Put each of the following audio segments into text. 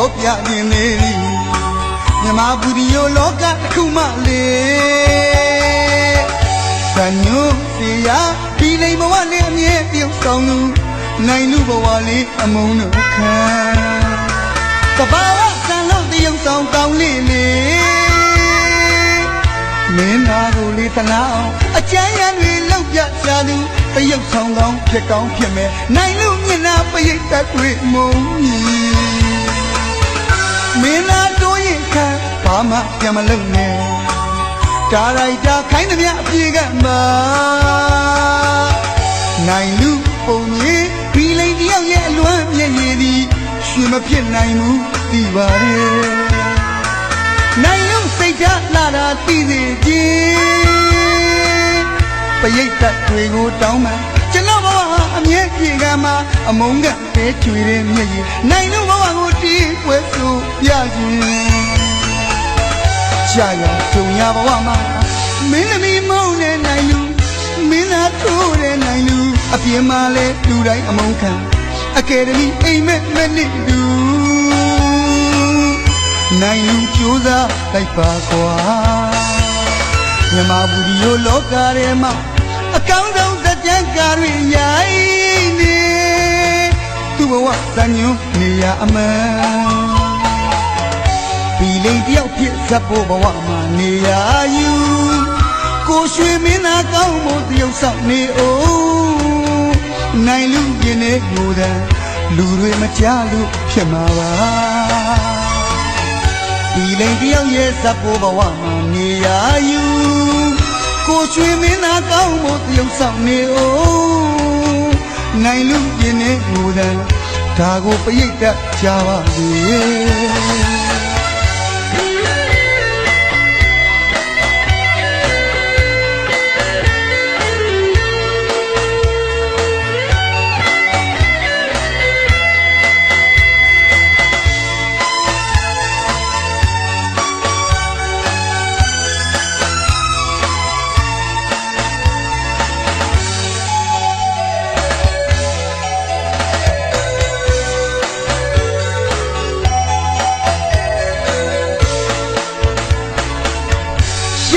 ပြောပြခြင်းလေးမြမဘူဒီယိုလောကတစ်ခုမှလေဇညုစီယာဒီလိမ်ဘဝလေးအမြဲပြုတ်ဆောင်လူနိုင်လူဘဝလေးအမုန်းတို့ခံတဘာဝဆန်လို့တယုံဆောင်ကောင်းလေးလေးမင်းသားကိုလေးတနာအောင်အချမ်းရံတွေလောက်ပြချာသူတယုတ်ဆောင်ကောင်းဖြစ်ကောင်းဖြစ်မယ်နိုင်လူမျက်နှာပရိတ်တက်တွေမုံကြီး မင်းသားတို့ရင်ခံဘာမှပြန်မလုပ်နဲ့ဒါရိုက်တာခိုင်းသမျှအပြေကမှာနိုင်လူပုံကြီးဘီလိန်တယောက်ရဲ့အလွမ်းမျက်ရည်သည်ရှင်မဖြစ်နိုင်ဘူးသိပါရဲ့နိုင်လူစိတ်ဓာတ်လာတာသိစေခြင်းပရိတ်တ်တွေကိုတောင်းမှကျွန်တော်ဘဝဟာ အမြဲပြေကမှာအမုန်းကတဲချွေတဲ့မျက်ရည်နိုင်လူဘဝကိုတီးပွဲဆိုပြခြင်းကြာရကြုံရဘဝမှာမင်းသမီးမုန်းတဲ့နိုင်လူမင်းသားထိုးတဲ့နိုင်လူအပြင်းမှာလဲလူတိုင်းအမုန်းခံအကယ်ဒမီအိမ်မက်မနစ်လူနိုင်လူကြိုးစားလိုက်ပါကွာမြမဘူးဒီလိုလောကထဲမှာအကောင်းဆုံး ညွန်းနေရအမှန်ဒီလိန်တယောက်ဖြစ်ဇက်ဖို့ဘဝမှာနေရယူကိုရွှေမင်းသားကောင်းဖို့တယောက်ဆောင်နေအောင်နိုင်လူပြင်းနေငိုတဲ့လူတွေမကြလို့ဖြစ်မှာပါဒီလိန်တယောက်ရဲ့ဇက်ဖို့ဘဝမှာနေရယူကိုရွှေမင်းသားကောင်းဖို့တယောက်ဆောင်နေအောင်နိုင်လူပြင်းနေငိုတဲ့ ဒါကိုပရိတ်တက်ကြပါစေ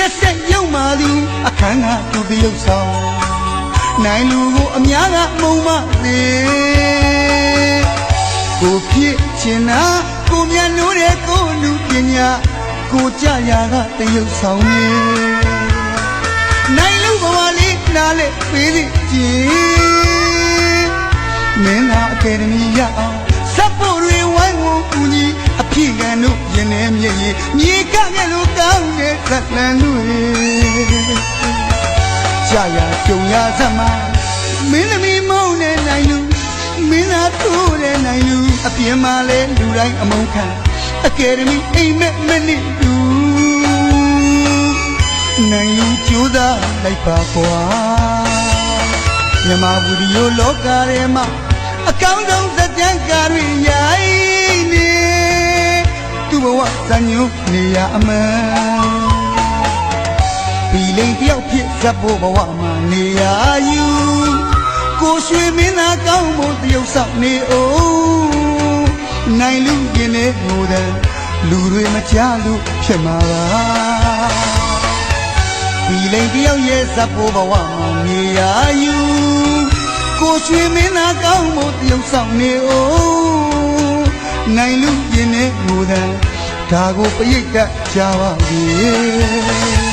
ရက်ဆက်ရုံမာသူအခန်းကသူတရုပ်ဆောင်နိုင်လူကိုအများကမုံမသေးကိုဖြစ်ချင်တာကိုမြတ်နိုးတဲ့ကိုလူပညာကိုကြရာကတရုပ်ဆောင်နေနိုင်လူဘဝလေးနားလေပေးစီခြင်းမင်းသားအကယ်ဒမီရအောင်စပ်ဖို့တွေဝိုင်းဝန်းကူညီ အဖြစ်ကန်တို့ရင်ထဲမြေကြီးမြေကငယ်လိုကောင်းတဲ့ဇက်လန်တွေကြာရကြုံရစမ်းမမင်းသမီးမုန်းတဲ့နိုင်လူမင်းသားထိုးတဲ့နိုင်လူအပြင်းမှာလဲလူတိုင်းအမုန်းခံအကယ်ဒမီအိမ်မက်မနစ်လူနိုင်လူကြိုးစားလိုက်ပါကွာမြမဘူးဒီလိုလောကထဲမှာအကောင်းဆုံး အမှန်ဒီလိန်တယောက်ဖြစ်ဇက်ဖို့ဘဝမှာနေရယူကိုရွှေမင်းသားကောင်းဖို့တရုပ်ဆောင်နေအောင်နိုင်လူရင်နေငိုတဲ့လူတွေမကြလို့ဖြစ်မှာပါဒီလိန်တယောက်ရဲ့ဇက်ဖို့ဘဝမှာနေရယူကိုရွှေမင်းသားကောင်းဖို့တရုပ်ဆောင်နေအောင်နိုင်လူရင်နေငိုတဲ့ ဒါကိုပရိတ်ကကြပါစေ